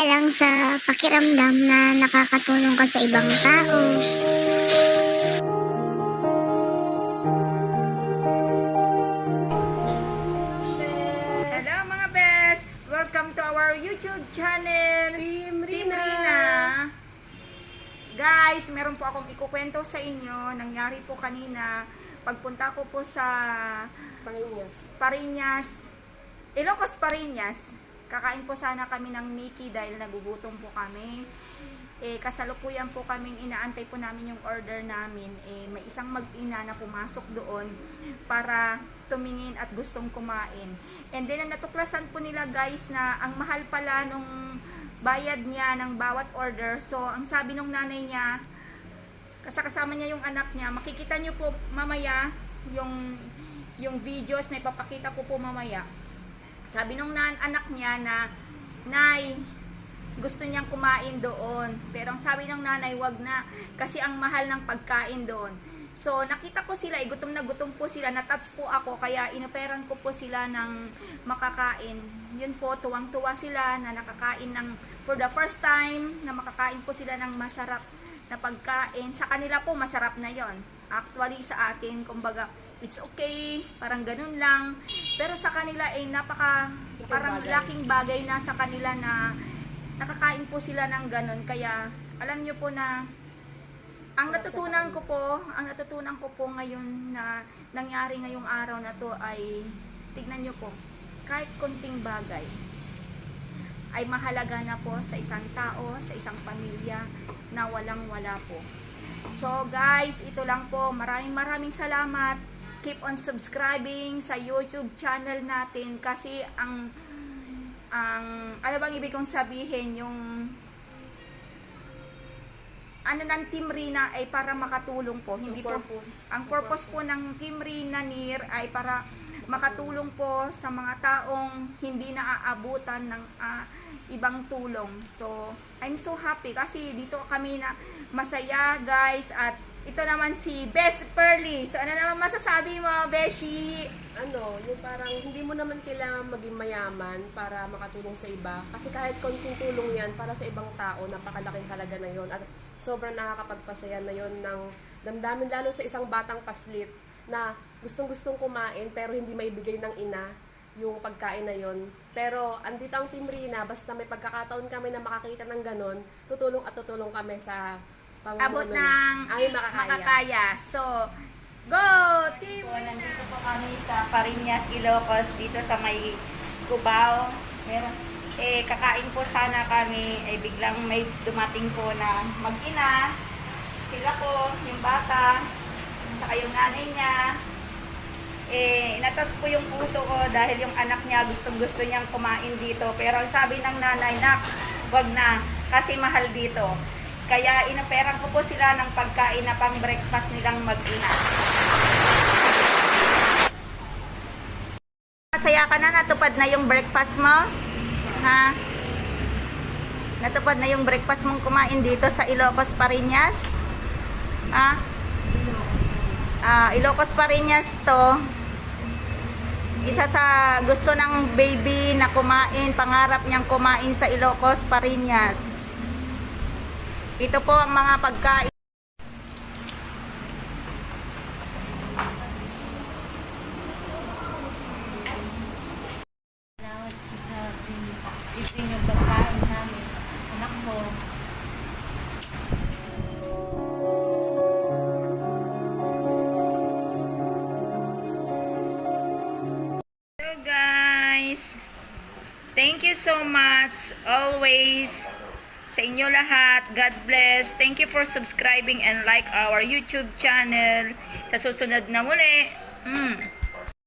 masaya lang sa pakiramdam na nakakatulong ka sa ibang tao. Hello mga besh! Welcome to our YouTube channel, Team Team Rina. Rina. Guys, meron po akong ikukwento sa inyo. Nangyari po kanina, pagpunta ko po sa Panginyas. Parinas, Ilocos Parinas. Kakain po sana kami ng Mickey dahil nagugutom po kami. Eh, kasalukuyan po kaming inaantay po namin yung order namin. Eh, may isang mag-ina na pumasok doon para tumingin at gustong kumain. And then, natuklasan po nila guys na ang mahal pala nung bayad niya ng bawat order. So, ang sabi nung nanay niya, kasama niya yung anak niya, makikita niyo po mamaya yung yung videos na ipapakita ko po mamaya. Sabi nung nan anak niya na, Nay, gusto niyang kumain doon. Pero ang sabi ng nanay, wag na. Kasi ang mahal ng pagkain doon. So, nakita ko sila, eh, gutom na gutom po sila, natouch po ako, kaya inoferan ko po sila ng makakain. Yun po, tuwang-tuwa sila na nakakain ng, for the first time, na makakain po sila ng masarap na pagkain. Sa kanila po, masarap na yon Actually, sa atin, kumbaga, it's okay, parang ganun lang. Pero sa kanila, eh, napaka, parang bagay. laking bagay na sa kanila na nakakain po sila ng ganun. Kaya, alam nyo po na, ang natutunan ko po, ang natutunan ko po ngayon na nangyari ngayong araw na to ay, tignan nyo po, kahit konting bagay, ay mahalaga na po sa isang tao, sa isang pamilya na walang wala po. So guys, ito lang po. Maraming maraming salamat. Keep on subscribing sa YouTube channel natin kasi ang ang ano bang ibig kong sabihin yung ano ng Team Rina ay para makatulong po, hindi po purpose. ang purpose po ng Team Rina Nir ay para makatulong po sa mga taong hindi naaabutan ng ah, ibang tulong. So, I'm so happy kasi dito kami na masaya guys at ito naman si Best Pearly. So, ano naman masasabi mo, Beshi? Ano, yung parang hindi mo naman kailangan maging mayaman para makatulong sa iba. Kasi kahit konting tulong yan para sa ibang tao, napakalaking halaga na yon At sobrang nakakapagpasaya na yon ng damdamin lalo sa isang batang paslit na gustong-gustong kumain pero hindi maibigay ng ina yung pagkain na yon. Pero andito ang Team Rina, basta may pagkakataon kami na makakita ng ganon, tutulong at tutulong kami sa Abot pangungulong ng aming makakaya. makakaya. So, go! Team Po, nandito po kami sa Parinas, Ilocos, dito sa may Cubao. Meron, eh, kakain po sana kami, eh, biglang may dumating po na mag-ina. Sila po, yung bata, saka yung nanay niya. Eh, inatas po yung puso ko dahil yung anak niya gustong gusto niyang kumain dito. Pero ang sabi ng nanay, nak, wag na, kasi mahal dito. Kaya inoperan ko po sila ng pagkain na pang breakfast nilang mag-ina. Masaya ka na, natupad na yung breakfast mo? Ha? Natupad na yung breakfast mong kumain dito sa Ilocos Parinas? Ha? Ah, Ilocos Parinas to. Isa sa gusto ng baby na kumain, pangarap niyang kumain sa Ilocos Parinas. Ito po ang mga pagkain. Salamat sa pagkain namin. Anak ko! Thank you so much always sa inyo lahat. God bless. Thank you for subscribing and like our YouTube channel. Sa susunod na muli. Mm.